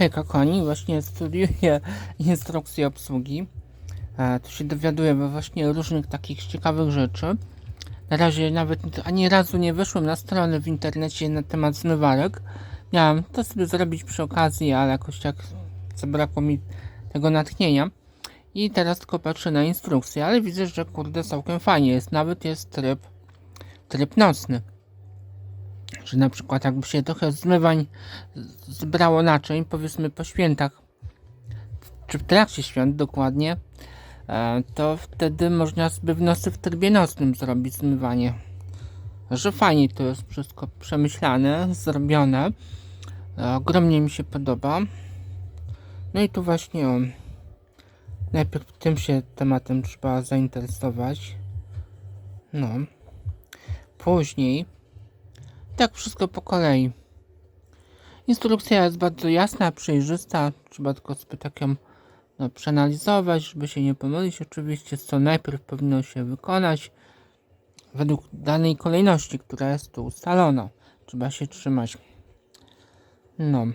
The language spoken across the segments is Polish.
Hejka Koni, właśnie studiuję instrukcję obsługi. E, tu się dowiaduję właśnie różnych takich ciekawych rzeczy. Na razie nawet ani razu nie wyszłem na stronę w internecie na temat zmywarek. Miałem to sobie zrobić przy okazji, ale jakoś tak zabrakło mi tego natchnienia. I teraz tylko patrzę na instrukcję, ale widzę, że kurde całkiem fajnie jest. Nawet jest tryb, tryb nocny. Że na przykład jakby się trochę zmywań z- zbrało naczyń, powiedzmy po świętach, czy w trakcie świąt dokładnie, e, to wtedy można w nocy w trybie nocnym zrobić zmywanie. Że fajnie to jest wszystko przemyślane, zrobione. E, Ogromnie mi się podoba. No i tu właśnie o, najpierw tym się tematem trzeba zainteresować. No. Później tak wszystko po kolei. Instrukcja jest bardzo jasna, przejrzysta. Trzeba tylko sobie tak ją no, przeanalizować, żeby się nie pomylić. Oczywiście, co najpierw powinno się wykonać według danej kolejności, która jest tu ustalona. Trzeba się trzymać. No.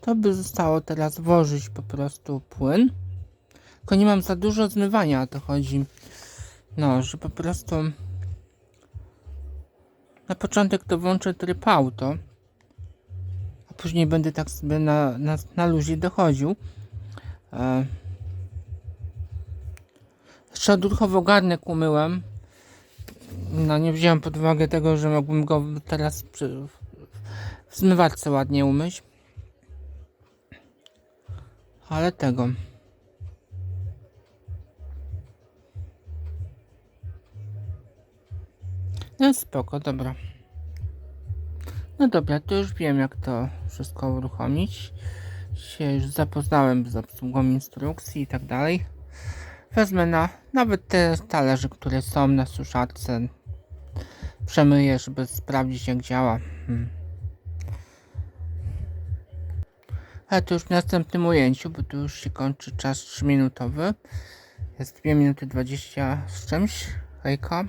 To by zostało teraz włożyć po prostu płyn. Tylko nie mam za dużo zmywania, o to chodzi. No, że po prostu na początek to włączę tryb auto, a później będę tak sobie na, na, na luzie dochodził. E... Jeszcze odruchowo garnek umyłem. No nie wziąłem pod uwagę tego, że mógłbym go teraz przy, w zmywarce ładnie umyć. Ale tego. No spoko, dobra. No dobra, to już wiem jak to wszystko uruchomić. Się już zapoznałem z obsługą instrukcji i tak dalej. Wezmę na nawet te talerze, które są na suszarce. Przemyję, żeby sprawdzić jak działa. Hmm. Ale to już w następnym ujęciu, bo tu już się kończy czas 3 minutowy. Jest 2 minuty 20 z czymś. Hejka.